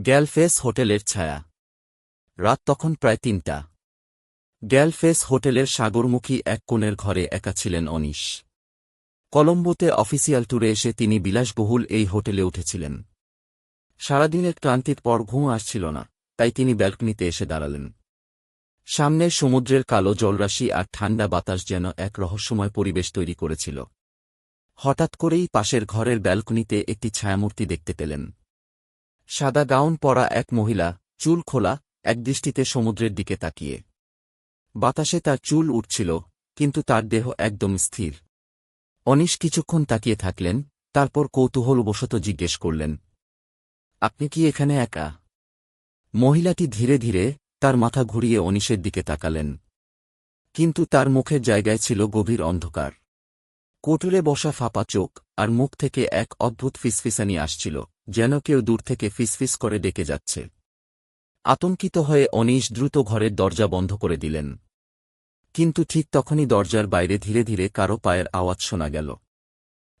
গ্যালফেস হোটেলের ছায়া। রাত তখন প্রায় তিনটা। গ্যালফেস হোটেলের সাগরমুখী এক কোণের ঘরে একা ছিলেন অনিশ। কলম্বোতে অফিসিয়াল ট্যুরে এসে তিনি বিলাসবহুল এই হোটেলে উঠেছিলেন। সারাদিনের ক্লান্তির পর ঘুম আসছিল না, তাই তিনি ব্যালকনিতে এসে দাঁড়ালেন। সামনে সমুদ্রের কালো জলরাশি আর ঠান্ডা বাতাস যেন এক রহস্যময় পরিবেশ তৈরি করেছিল। হঠাৎ করেই পাশের ঘরের ব্যালকনিতে একটি ছায়ামূর্তি দেখতে পেলেন। সাদা গাউন পরা এক মহিলা, চুল খোলা, একদৃষ্টিতে সমুদ্রের দিকে তাকিয়ে। বাতাসে তার চুল উঠছিল, কিন্তু তার দেহ একদম স্থির। অনিশ কিছুক্ষণ তাকিয়ে থাকলেন, তারপর কৌতূহলবশত জিজ্ঞেস করলেন, আপনি কি এখানে একা? মহিলাটি ধীরে ধীরে তার মাথা ঘুরিয়ে অনিশের দিকে তাকালেন। কিন্তু তার মুখের জায়গায় ছিল গভীর অন্ধকার। কোটরে বসা ফাঁপা চোখ আর মুখ থেকে এক অদ্ভুত ফিসফিসানি আসছিল। যেন কেউ দূর থেকে ফিসফিস করে ডেকে যাচ্ছে। আতঙ্কিত হয়ে অনিশ দ্রুত ঘরের দরজা বন্ধ করে দিলেন। কিন্তু ঠিক তখনই দরজার বাইরে ধীরে ধীরে কারও পায়ের আওয়াজ শোনা গেল।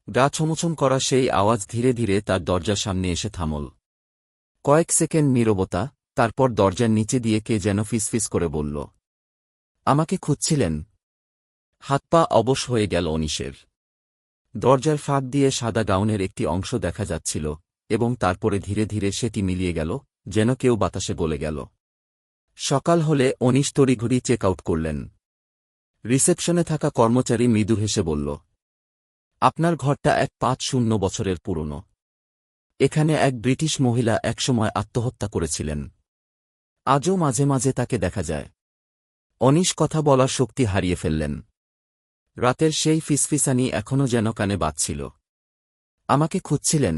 গা ছমছম করা সেই আওয়াজ ধীরে ধীরে তার দরজার সামনে এসে থামল। কয়েক সেকেন্ড নীরবতা, তারপর দরজার নিচে দিয়ে কে যেন ফিসফিস করে বলল, আমাকে খুঁজছিলেন? হাত পা অবশ হয়ে গেল অনিশের। দরজার ফাঁক দিয়ে সাদা গাউনের একটি অংশ দেখা যাচ্ছিল। এবং তারপরে ধীরে ধীরে সেটি মিলিয়ে গেল, যেন কেউ বাতাসে গলে গেল। সকাল হলে অনিশ তড়িঘড়ি চেক আউট করলেন। রিসেপশনে থাকা কর্মচারী মৃদু হেসে বলল, আপনার ঘরটা এক পাঁচ শূন্য বছরের পুরনো। এখানে এক ব্রিটিশ মহিলা একসময় আত্মহত্যা করেছিলেন। আজও মাঝে মাঝে তাকে দেখা যায় অনিশ কথা বলার শক্তি হারিয়ে ফেললেন। রাতের সেই ফিসফিসানি এখনও যেন কানে বাজছিল। আমাকে খুঁজছিলেন?